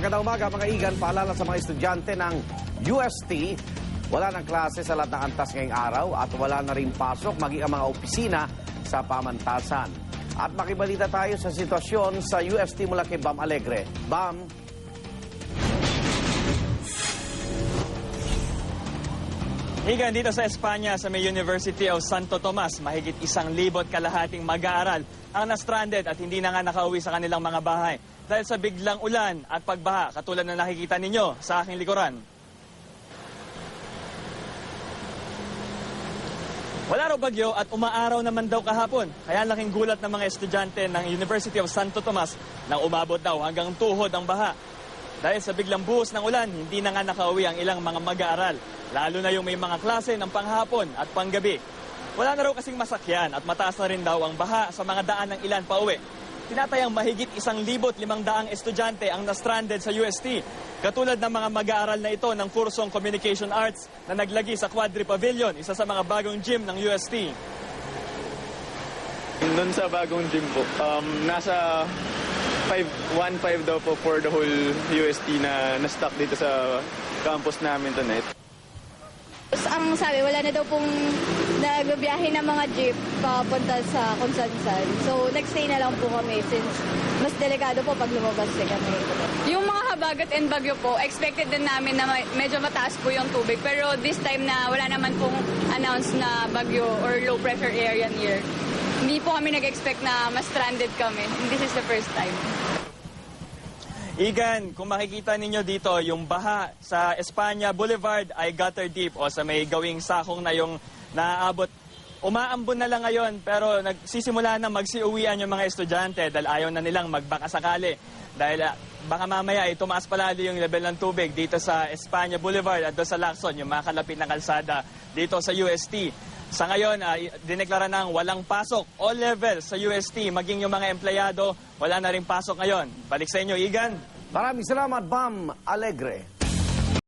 Magandang umaga mga igan, paalala sa mga estudyante ng UST. Wala ng klase sa lahat ng antas ngayong araw at wala na rin pasok maging ang mga opisina sa pamantasan. At makibalita tayo sa sitwasyon sa UST mula kay Bam Alegre. Bam, Higan dito sa Espanya sa may University of Santo Tomas, mahigit isang libot kalahating mag-aaral ang na-stranded at hindi na nga nakauwi sa kanilang mga bahay dahil sa biglang ulan at pagbaha katulad na nakikita ninyo sa aking likuran. Wala raw bagyo at umaaraw naman daw kahapon. Kaya laking gulat ng mga estudyante ng University of Santo Tomas nang umabot daw hanggang tuhod ang baha. Dahil sa biglang buhos ng ulan, hindi na nga nakauwi ang ilang mga mag-aaral. Lalo na yung may mga klase ng panghapon at panggabi. Wala na raw kasing masakyan at mataas na rin daw ang baha sa mga daan ng ilan pa uwi. Tinatayang mahigit isang libot limang daang estudyante ang na-stranded sa UST. Katulad ng mga mag-aaral na ito ng kursong Communication Arts na naglagi sa Quadri Pavilion, isa sa mga bagong gym ng UST. Doon sa bagong gym po, um, nasa 5, 1.5 daw po for the whole UST na na-stock dito sa campus namin tonight. Ang sabi, wala na daw pong nagbabiyahe ng mga jeep papunta sa kung saan saan. So, nagstay na lang po kami since mas delikado po pag lumabas na kami. Yung mga habagat and bagyo po, expected din namin na may- medyo mataas po yung tubig. Pero this time na wala naman pong announce na bagyo or low pressure area near. Hindi po kami nag-expect na mas stranded kami. This is the first time. Igan, kung makikita ninyo dito, yung baha sa Espanya Boulevard ay gutter deep o sa may gawing sakong na yung naaabot. Umaambon na lang ngayon pero nagsisimula na magsiuwian yung mga estudyante dahil ayaw na nilang magbaka sakali. Dahil ah, baka mamaya ay tumaas palalo yung level ng tubig dito sa Espanya Boulevard at doon sa Lacson, yung mga kalapit na kalsada dito sa UST. Sa ngayon, uh, dineklara ng walang pasok, all levels sa UST, maging yung mga empleyado, wala na rin pasok ngayon. Balik sa inyo, Igan. maraming salamat Bam Alegre.